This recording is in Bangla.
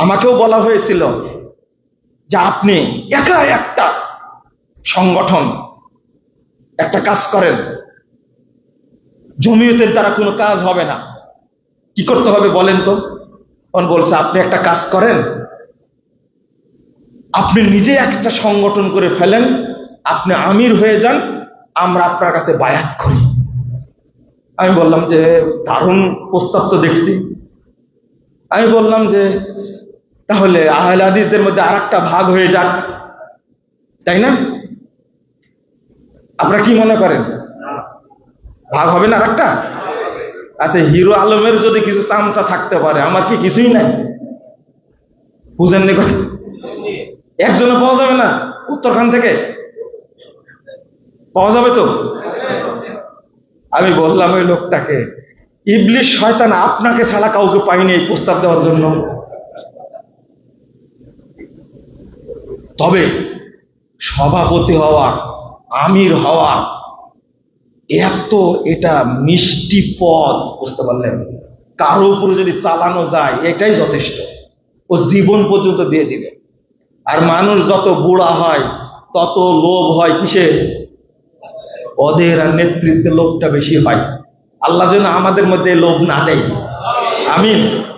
আমাকেও বলা হয়েছিল যে আপনি একা একটা সংগঠন, একটা কাজ করেন। জমিয়তের দ্বারা কোনো কাজ হবে না। কি করতে হবে বলেন তো? তখন বলছে, আপনি একটা কাজ করেন, আপনি নিজে একটা সংগঠন করে ফেলেন, আপনি আমির হয়ে যান, আমরা আপনার কাছে বায়াত করি। আমি বললাম যে, দারুণ প্রস্তাব তো দেখছি। আমি বললাম যে তাহলে আহলে হাদিসদের মধ্যে আর ভাগ হয়ে যাক। তাই না? আপনারা কি মনে করেন? ভাগ হবে না আর একটা আচ্ছা হিরো আলমের যদি কিছু চামচা থাকতে পারে, আমার কি কিছুই নাই? বুঝেননি কথা? একজনে পাওয়া যাবে না উত্তরখান থেকে? পাওয়া যাবে তো? আমি বললাম ওই লোকটাকে, ইবলিশ শয়তান আপনাকে ছাড়া কাউকে পাইনি এই প্রস্তাব দেওয়ার জন্য। তবে সভাপতি হওয়া, আমির হওয়া, এত এটা মিষ্টি পদ, বুঝতে পারলেন? কারও উপরে যদি চালানো যায়, এটাই যথেষ্ট। ও জীবন পর্যন্ত দিয়ে দিবে। আর মানুষ যত বুড়া হয়, তত লোভ হয় কিসে? পদের আর নেতৃত্বের লোভটা বেশি হয়। আল্লাহ যেন আমাদের মধ্যে লোভ না দেয়। আমিন।